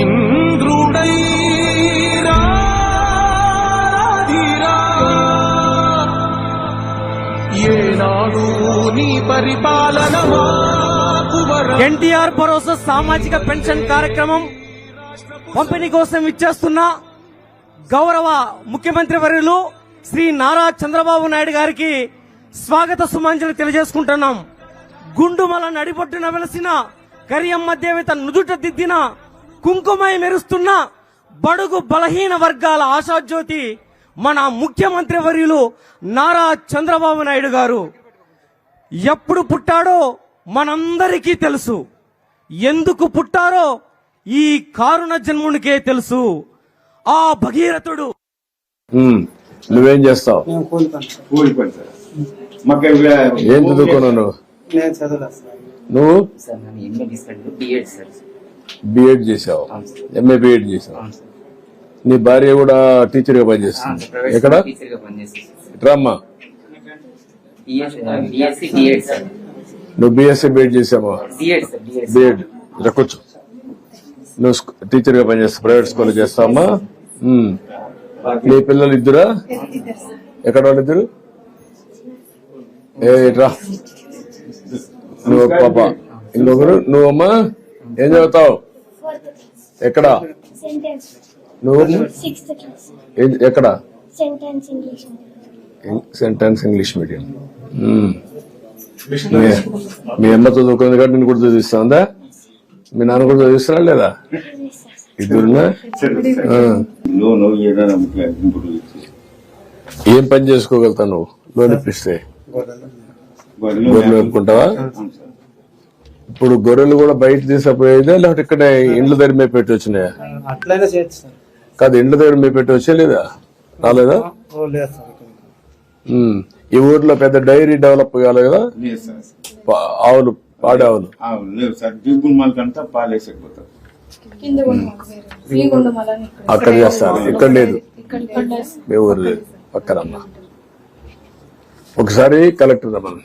ఇంద్రుడై ఏనాడు నీ పరిపాలన ఎన్టీఆర్ భరోసా సామాజిక పెన్షన్ కార్యక్రమం పంపిణీ కోసం ఇచ్చేస్తున్న గౌరవ ముఖ్యమంత్రి వర్యులు శ్రీ నారా చంద్రబాబు నాయుడు గారికి స్వాగత సుమాంజలి తెలియజేసుకుంటున్నాం. గుండుమల నడిబొట్టున వెలసిన కరియమ్మ దేవత నుదుట దిద్దిన కుంకుమై మెరుస్తున్న బడుగు బలహీన వర్గాల ఆశాజ్యోతి మన ముఖ్యమంత్రి వర్యులు నారా చంద్రబాబు నాయుడు గారు. ఎప్పుడు పుట్టాడో మనందరికీ తెలుసు. ఎందుకు పుట్టారో ఈ కారుణ జన్మునికే తెలుసు. ఆ భగీరథుడు. నువ్వేం చేస్తావు? ఏం చదువుకున్నావు నువ్వు? బిఎడ్ చేసావు. ఎంఏ బిఎడ్ చేసావు. నీ భార్య కూడా టీచర్గా పనిచేస్తుంది. ఎక్కడ? రామ్మా. నువ్వు బిఎస్సీ బిఎడ్ చేసావా? బిఎడ్ ఇలా కూర్చో. నువ్వు టీచర్గా పనిచేస్తావు ప్రైవేట్ స్కూల్ చేస్తావమ్మా. నీ పిల్లలు ఇద్దరా? ఎక్కడ వాళ్ళు ఇద్దరు? ఏ రా నువ్వు పాప. ఇంకొకరు? నువ్వమ్మా? ఏం చదువుతావు? ఎక్కడ? సెంటెన్స్ నువ్వు? ఎక్కడ? Sentence English sentence English medium. మీ- అమ్మ చదువుకుంది కాబట్టి నేను కూడా చదివిస్తుందా? మీ నాన్న కూడా చదివిస్తున్నా లేదా? ఇద్దరునా? ఇచ్చి ఏం పని చేసుకోగలుగుతావు నువ్వు? లోన్ ఇప్పిస్తే. గొర్రెలు. గొర్రెలు గొర్రెలు మేపుకుంటావా అవును సార్ ఇప్పుడు గొర్రెలు కూడా బయట తీసుకుపోయేదా లేకపోతే ఇక్కడ ఇండ్ల దగ్గర మేపెట్టి వచ్చినాయా? అట్లయినా చేయొచ్చు సార్. కాదు ఇండ్ల దగ్గర మేపెట్టి వచ్చా లేదా? రాలేదా? ఓ లేదు సార్ ఇక్కడ. మ్మ్. ఈ ఊర్లో పెద్ద డైరీ డెవలప్ కాలేదు కదా? లేదు సార్ పా- ఆవులు పాడే ఆవులు. సార్ దిగులు మాలకంతా పాలేసకపోతారు కింద ఉండమాకు వేరే ఫ్రీగా ఉండమాలని ఇక్కడ. అక్కడ చేస్తారు. ఇక్కడ లేదు. ఇక్కడ ఇక్కడ మీ ఊరు లేదు. పక్కనమ్మా ఒకసారి కలెక్టర్ రమ్మని.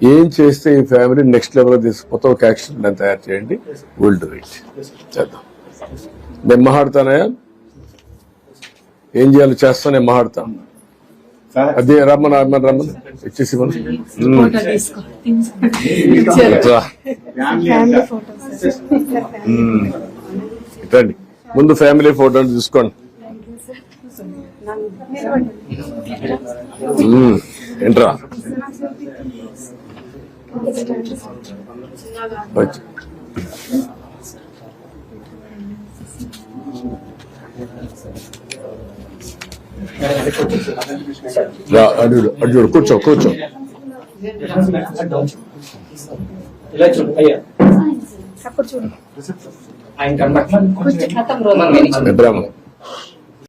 ఏం చేస్తే ఈ ఫ్యామిలీ నెక్స్ట్ లెవెల్ తీసుకుపోతే ఒక యాక్షన్ ప్లాన్ తయారు చేయండి. విల్ డూ ఇట్ చేద్దాం. నేను మాట్లాడతానయా ఏం చేయాలో? చేస్తా నేను మాట్లాడతాను సార్ అదే రమ్మని రమ్మని రమ్మని. ఇచ్చేసి. రండి ముందు ఫ్యామిలీ ఫోటో తీసుకోండి. ఏంట్రా? వచ్చి. రా, అటు చూడు, అటు చూడు కూర్చో. కూర్చో. అప్పుడు చూడు ఆయన కనబట్ల కొంచెం